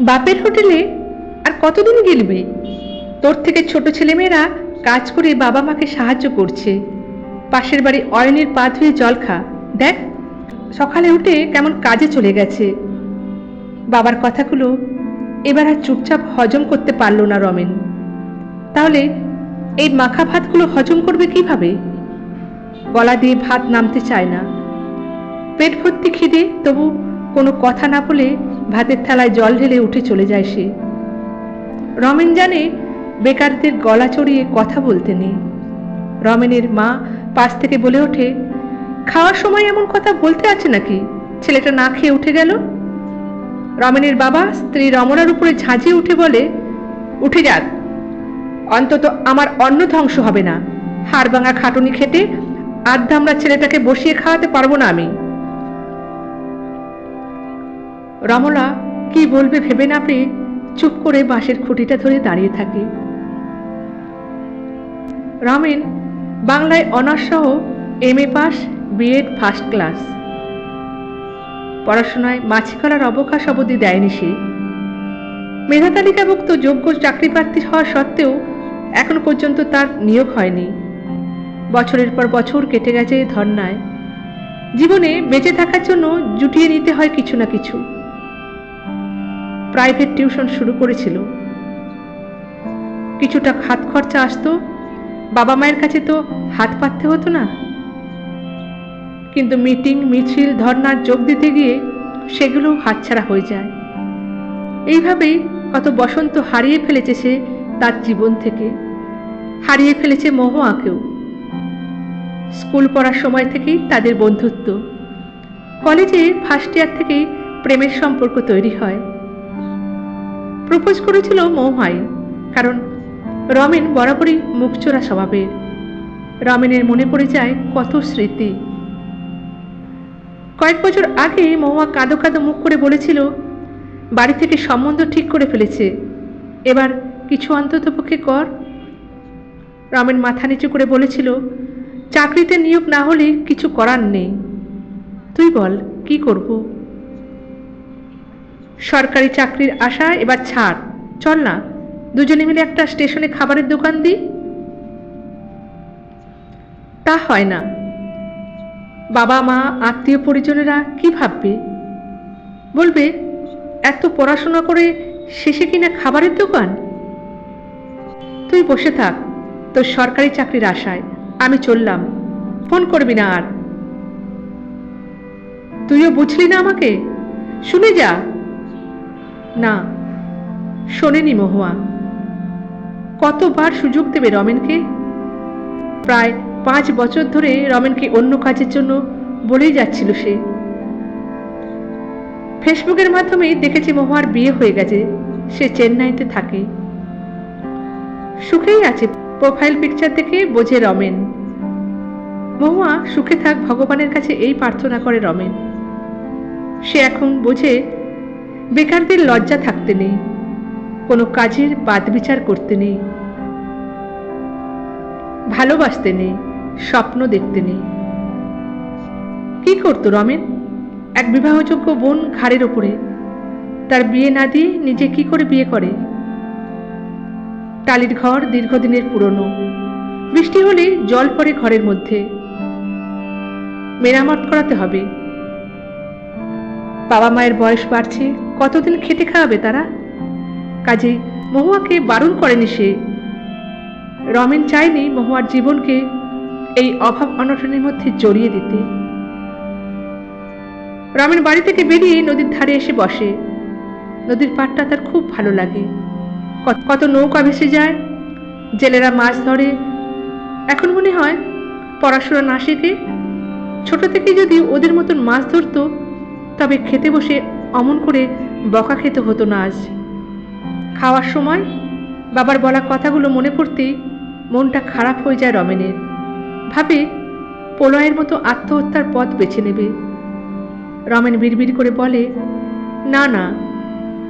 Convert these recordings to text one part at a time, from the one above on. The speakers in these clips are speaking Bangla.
বাপের হোটেলে আর কতদিন গেলবি? তোর থেকে ছোট ছেলেমেয়েরা কাজ করে বাবা মাকে সাহায্য করছে। পাশের বাড়ি অয়নের পা ধুয়ে জল খা। দেখ, সকালে উঠে কেমন কাজে চলে গেছে। বাবার কথাগুলো এবার আর চুপচাপ হজম করতে পারল না রমেন। তাহলে এই মাখা ভাতগুলো হজম করবে কীভাবে? গলা দিয়ে ভাত নামতে চায় না। পেট ভর্তি খিদে তবু কোনো কথা না বলে ভাতের থালায় জল ঢেলে উঠে চলে যায় সে। রমেন জানে বেকারদের গলা চড়িয়ে কথা বলতে নেই। রমেনের মা পাশ থেকে বলে ওঠে, খাওয়ার সময় এমন কথা বলতে আছে নাকি? ছেলেটা না খেয়ে উঠে গেল? রমেনের বাবা স্ত্রী রমনার উপরে ঝাঁঝিয়ে উঠে বলে, উঠে যাক অন্তত আমার অন্ন ধ্বংস হবে না। হাড় ভাঙা খাটুনি খেতে আধ ছেলেটাকে বসিয়ে খাওয়াতে পারব না আমি। রমলা, কি বলবে ভেবে না পেয়ে চুপ করে বাঁশের খুঁটিটা ধরে দাঁড়িয়ে থাকে। রমেন, বাংলায় অনার্স সহ M A pass BEd first class. পড়াশোনায় মাছি করার অবকাশ অবধি দেয়নি সে। মেধা তালিকাভুক্ত যোগ্য চাকরি প্রার্থী হওয়া সত্ত্বেও এখনও পর্যন্ত তার নিয়োগ হয়নি। বছরের পর বছর কেটে গেছে ধর্নায়। জীবনে বেঁচে থাকার জন্য জুটিয়ে নিতে হয় কিছু না কিছু। প্রাইভেট টিউশন শুরু করেছিল। কিছুটা হাত খরচা আসতো, বাবা মায়ের কাছে তো হাত পাততে হতো না। কিন্তু মিটিং, মিছিল, ধর্নার যোগ দিতে গিয়ে সেগুলো হাতছাড়া হয়ে যায়। এইভাবেই কত বসন্ত হারিয়ে ফেলেছে সে তার জীবন থেকে। হারিয়ে ফেলেছে মহুয়াকেও। স্কুল পড়ার সময় থেকেই তাদের বন্ধুত্ব। কলেজে ফার্স্ট ইয়ার থেকেই প্রেমের সম্পর্ক তৈরি হয়। প্রপোজ করেছিল মৌহাই, কারণ রমেন বরাবরই মুখচোরা স্বভাবের। রমেনের মনে পড়ে যায় কত স্মৃতি। কয়েক বছর আগে মহুয়া কাঁদো কাঁদো মুখ করে বলেছিল, বাড়ি থেকে সম্বন্ধ ঠিক করে ফেলেছে, এবার কিছু অন্তত পক্ষে কর। রমেন মাথা নিচু করে বলেছিল, চাকরিতে নিয়োগ না হলে কিছু করার নেই। তুই বল, কি করব? সরকারি চাকরির আশা, এবার ছাড়। চল না, দুজনে মিলে একটা স্টেশনে খাবারের দোকান দিই। তা হয় না। বাবা, মা, আত্মীয় পরিজনেরা কি ভাববে? বলবে, এত পড়াশোনা করে শেষে কিনা খাবারের দোকান? তুই বসে থাক, তোর সরকারি চাকরির আশায়। আমি চললাম। ফোন করবি না আর। তুইও বুঝলি না আমাকে? শুনে যা। না, শোনেনি মহুয়া। কতবার সুযোগ দেবে রমেনকে? প্রায় পাঁচ বছর ধরে রমেনকে অন্য কাজের জন্য বলেই যাচ্ছিল সে। ফেসবুকের মাধ্যমে দেখেছি মহুয়ার বিয়ে হয়ে গেছে, সে চেন্নাইতে থাকে। সুখেই আছে প্রোফাইল পিকচার দেখে বোঝে রমেন। মহুয়া সুখে থাক, ভগবানের কাছে এই প্রার্থনা করে রমেন। সে এখন বোঝে বেকারদের লজ্জা থাকতে নেই। কোনো কাজের বাদ বিচার করতে নেই। ভালোবাসতে নেই, স্বপ্ন দেখতে নেই। কি করতো রমেন? এক বিবাহযোগ্য বোন ঘাড়ের ওপরে। তার বিয়ে না দিয়ে নিজে কি করে বিয়ে করে? টালির ঘর দীর্ঘদিনের পুরনো। বৃষ্টি হলে জল পড়ে ঘরের মধ্যে। মেরামত করাতে হবে। বাবা মায়ের বয়স বাড়ছে। কতদিন খেটে খাওয়াবে তারা? কাজে মহুয়াকে বারণ করেনি সে। রমেন চায়নি মহুয়ার জীবনকে এই অভাব অনটনের মধ্যে জড়িয়ে দিতে। রমেন বাড়ি থেকে বেরিয়ে নদীর ধারে এসে বসে। নদীর পাড়টা তার খুব ভালো লাগে। কত নৌকা ভেসে যায়, জেলেরা মাছ ধরে। এখন মনে হয় পড়াশোনা না শিখে। ছোট থেকে যদি ওদের মতন মাছ ধরতো, তবে খেতে বসে অমন করে বকা খেতে হতো না আজ। খাওয়ার সময় বাবার বলা কথাগুলো মনে পড়তেই মনটা খারাপ হয়ে যায় রমেনের। ভাবে, প্রলয়ের মতো আত্মহত্যার পথ বেছে নেবে। রমেন বিড়বিড় করে বলে, না না,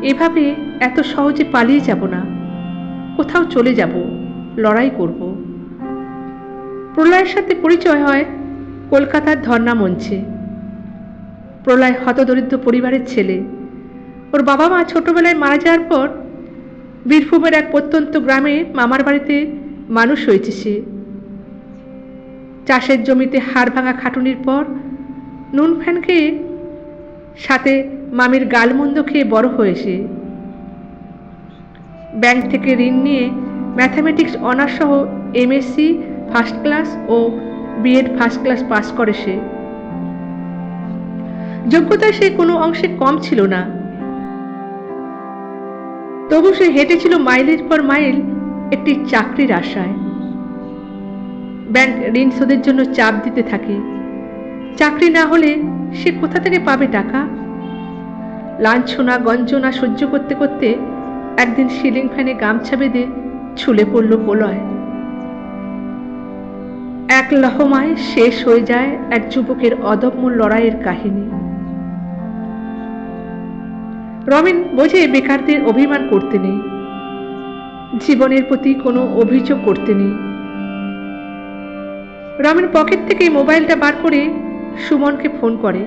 এভাবে এত সহজে পালিয়ে যাব না। কোথাও চলে যাব, লড়াই করব। প্রলয়ের সাথে পরিচয় হয় কলকাতার ধর্না মঞ্চে। প্রলয় হতদরিদ্র পরিবারের ছেলে। ওর বাবা মা ছোটোবেলায় মারা যাওয়ার পর বীরভূমের এক প্রত্যন্ত গ্রামে মামার বাড়িতে মানুষ হয়েছে সে। চাষের জমিতে হাড় ভাঙা খাটুনির পর নুন ফ্যান খেয়ে সাথে মামির গালমন্দ খেয়ে বড় হয়েছে ব্যাংক থেকে ঋণ নিয়ে ম্যাথামেটিক্স অনার্স সহ এমএসসি ফার্স্ট ক্লাস ও বিএড ফার্স্ট ক্লাস পাস করে সে। যোগ্যতায় সে কোনো অংশে কম ছিল না। তবু সে হেঁটেছিল মাইলের পর মাইল একটি চাকরির আশায়। ব্যাংক ঋণ শোধের জন্য চাপ দিতে থাকে। চাকরি না হলে সে কোথা থেকে পাবে টাকা? লাঞ্ছনা, গঞ্জনা সহ্য করতে করতে একদিন সিলিং ফ্যানে গামছা বেঁধে ছুলে পড়ল প্রলয়। এক লহমায় শেষ হয়ে যায় এক যুবকের অদম্য লড়াইয়ের কাহিনী। রবিন বোঝে বেকারদের অভিমান করতে নেই। জীবনের প্রতি কোনো অভিযোগ করতে নেই। রবিন পকেট থেকে মোবাইলটা বার করে সুমনকে ফোন করে।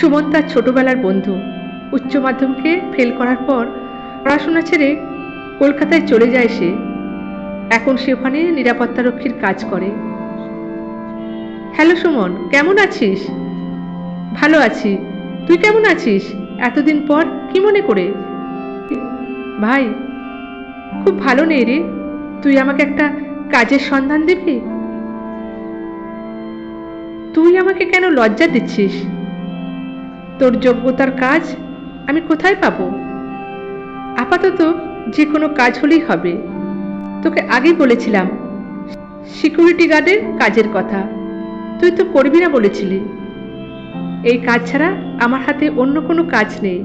সুমন তার ছোটবেলার বন্ধু। উচ্চ মাধ্যমিকে ফেল করার পর পড়াশোনা ছেড়ে কলকাতায় চলে যায় সে। এখন সে ওখানে নিরাপত্তারক্ষীর কাজ করে। হ্যালো সুমন, কেমন আছিস? ভালো আছি। তুই কেমন আছিস? এতদিন পর কি মনে করে? ভাই, খুব ভালো নেই রে। তুই আমাকে একটা কাজের সন্ধান দিবি? তুই আমাকে কেন লজ্জা দিচ্ছিস? তোর যোগ্যতার কাজ আমি কোথায় পাবো? আপাতত যে কোনো কাজ হলেই হবে। তোকে আগেই বলেছিলাম সিকিউরিটি গার্ডের কাজের কথা। তুই তো করবি না বলেছিলি। এই কাজ ছাড়া আমার হাতে অন্য কোনো কাজ নেই।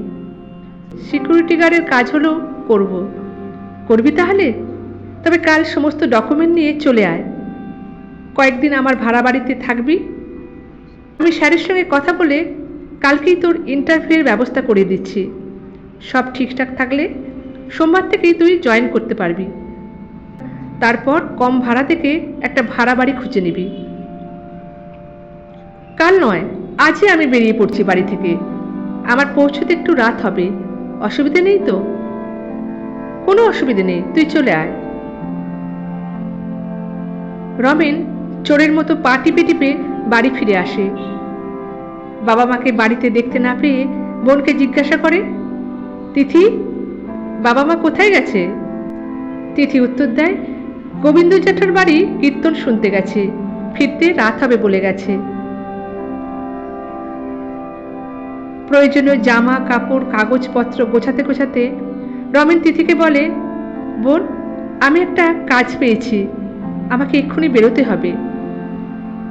সিকিউরিটি গার্ডের কাজ হলো করব। করবি তাহলে? তবে কাল সমস্ত ডকুমেন্ট নিয়ে চলে আয়। কয়েকদিন আমার ভাড়া বাড়িতে থাকবি। আমি স্যারের সঙ্গে কথা বলে কালকেই তোর ইন্টারভিউয়ের ব্যবস্থা করে দিচ্ছি। সব ঠিকঠাক থাকলে সোমবার থেকেই তুই জয়েন করতে পারবি। তারপর কম ভাড়া থেকে একটা ভাড়া বাড়ি খুঁজে নিবি। কাল নয় আজই আমি বেরিয়ে পড়ছি বাড়ি থেকে। আমার পৌঁছতে একটু রাত হবে। অসুবিধে নেই তো? কোনো অসুবিধে নেই, তুই চলে আয়। রমেন চোরের মতো পা টিপে টিপে বাড়ি ফিরে আসে। বাবা মাকে বাড়িতে দেখতে না পেয়ে বোনকে জিজ্ঞাসা করে, তিথি, বাবা মা কোথায় গেছে? তিথি উত্তর দেয়, গোবিন্দ জ্যাঠার বাড়ি কীর্তন শুনতে গেছে। ফিরতে রাত হবে বলে গেছে। প্রয়োজনীয় জামা, কাপড়, কাগজপত্র গোছাতে গোছাতে রমেন তিথিকে বলে, বোন, আমি একটা কাজ পেয়েছি। আমাকে এক্ষুনি বেরোতে হবে।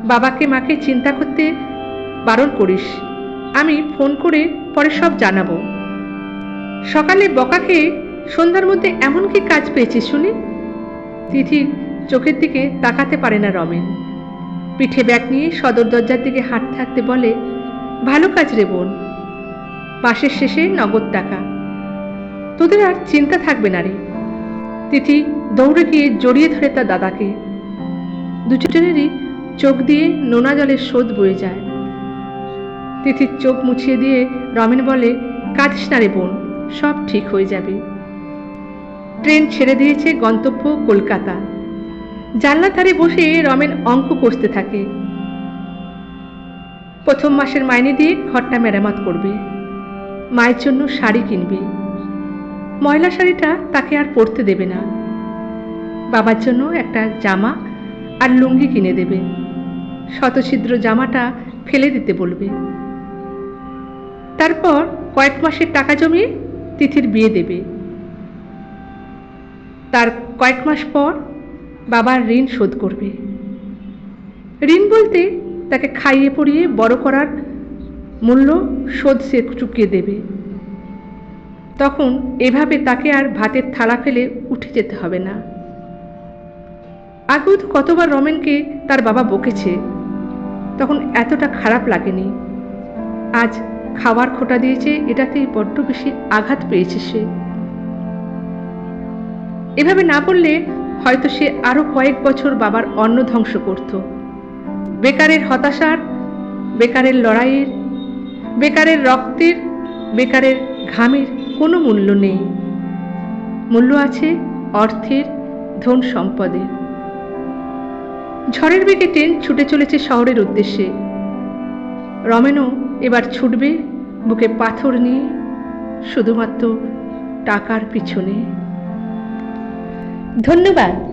বাবাকে, মাকে চিন্তা করতে বারণ করিস। আমি ফোন করে পরে সব জানাব। সকালে বকাকে সন্ধ্যার মধ্যে এমন কি কাজ পেয়েছিস শুনি? তিথির চোখের দিকে তাকাতে পারে না রমেন। পিঠে ব্যাগ নিয়ে সদর দরজার দিকে হাঁটতে হাঁটতে বলে, ভালো কাজ রে বোন। মাসের শেষে নগদ টাকা। তোদের আর চিন্তা থাকবে না রে। তিথি দৌড়ে গিয়ে জড়িয়ে ধরে তার দাদাকে। দুজনেরই চোখ দিয়ে নোনা জলের স্রোত বয়ে যায়। তিথির চোখ মুছিয়ে দিয়ে রমেন বলে, কাঁদিস না রে বোন, সব ঠিক হয়ে যাবে। ট্রেন ছেড়ে দিয়েছে গন্তব্য কলকাতা। জানলা ধারে বসে রমেন অঙ্ক কষতে থাকে। প্রথম মাসের মাইনে দিয়ে ঘরটা মেরামত করবে। মায়ের জন্য শাড়ি কিনবে। ময়লা শাড়িটা তাকে আর পরতে দেবে না। বাবার জন্য একটা জামা আর লুঙ্গি কিনে দেবে। শতছিদ্র জামাটা ফেলে দিতে বলবে। তারপর কয়েক মাসের টাকা জমিয়ে তিথির বিয়ে দেবে। তার কয়েক মাস পর বাবার ঋণ শোধ করবে। ঋণ বলতে তাকে খাইয়ে পড়িয়ে বড় করার মূল্য শোধ সে চুকিয়ে দেবে। তখন এভাবে তাকে আর ভাতের থালা ফেলে উঠে যেতে হবে না। আগেও তো কতবার রমেনকে তার বাবা বকেছে, তখন এতটা খারাপ লাগেনি। আজ খাবার খোটা দিয়েছে, এটাতেই বড্ড বেশি আঘাত পেয়েছে সে। এভাবে না বললে হয়তো সে আরও কয়েক বছর বাবার অন্ন ধ্বংস করত। বেকারের হতাশার, বেকারের লড়াইয়ের বেকারের রক্তের, বেকারের ঘামের কোনো মূল্য নেই। মূল্য আছে অর্থের, ধন সম্পদের। ঝড়ের বেগে ট্রেন ছুটে চলেছে শহরের উদ্দেশ্যে। রমেনও এবার ছুটবে বুকে পাথর নিয়ে, শুধুমাত্র টাকার পিছনে। ধন্যবাদ।